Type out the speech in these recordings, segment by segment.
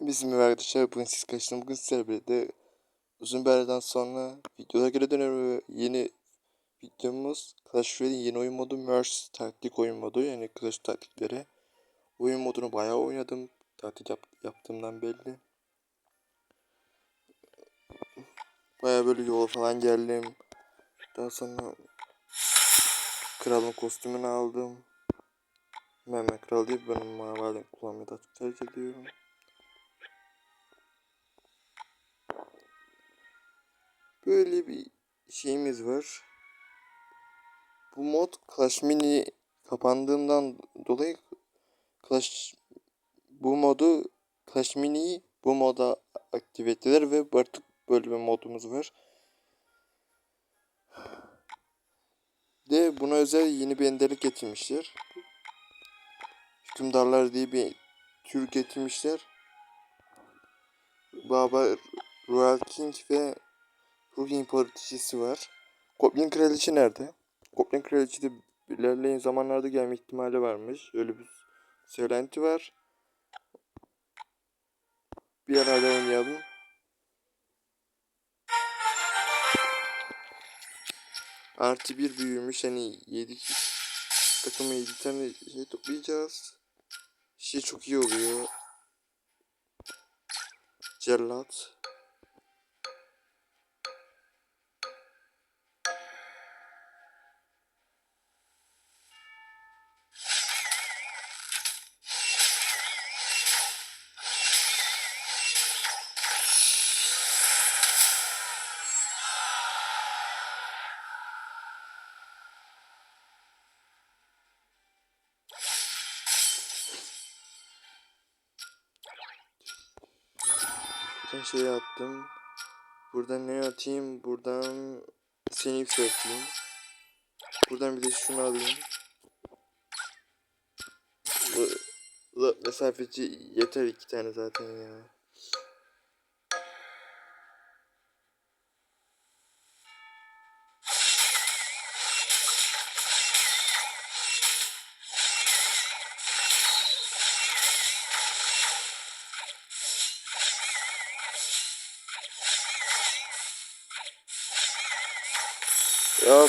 Bizim arkadaşlar bugün siz kaçtım bugün sizlerle uzun bir aradan sonra videolara geri dönüyorum yeni videomuz Clash Royale'in yeni oyun modu Merge taktik oyun modu. Yani Clash taktikleri. Oyun modunu bayağı oynadım. Taktik yap yaptığımdan belli. Bayağı böyle yol falan geldim. Daha sonra kralın kostümünü aldım. Ben kral değil benim mavi kullanmayı da tercih ediyorum Böyle bir şeyimiz var. Bu mod Clash Mini kapandığından dolayı Clash bu modu Clash Mini'yi bu moda aktive ettiler ve artık böyle bir modumuz var. De buna özel yeni bir enderlik getirmişler. Hükümdarlar diye bir tür getirmişler. Baba Royal King ve Ruh İmparatoriçesi var. Goblin Kraliçe nerede? Goblin Kraliçe de ilerleyen zamanlarda gelme ihtimali varmış. Öyle bir söylenti var. Bir yerlerde oynayalım. Artı bir büyümüş. Hani 7 takıma 7 tane şey toplayacağız. Şey çok iyi oluyor. Cellat. Buradan şey attım. Buradan ne atayım? Buradan seni yükselteyim. Buradan bir de şunu alayım. Bu mesafeci yeter iki tane zaten ya. Ya.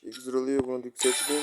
Şey güzel oluyor bunu yükseltelim.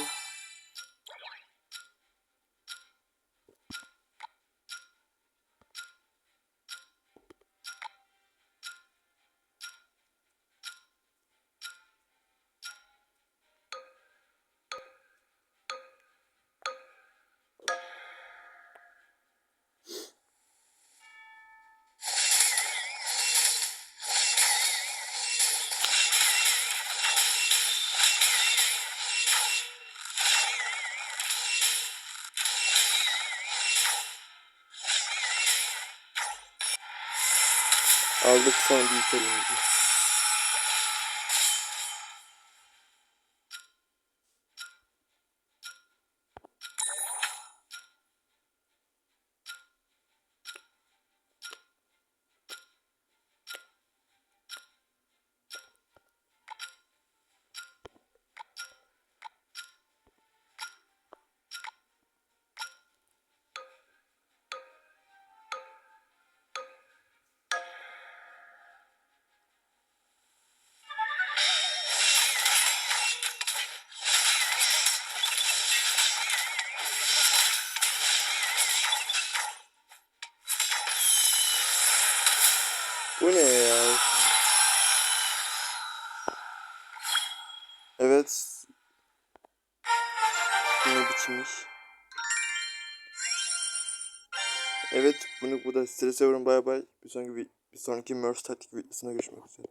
Aldık son büyük elimizi. Bu ne ya? Evet. Ne biçimmiş? Evet bunu bu da strese vurun bay bay. Bir sonraki bir sonraki Merge taktik videosuna görüşmek üzere.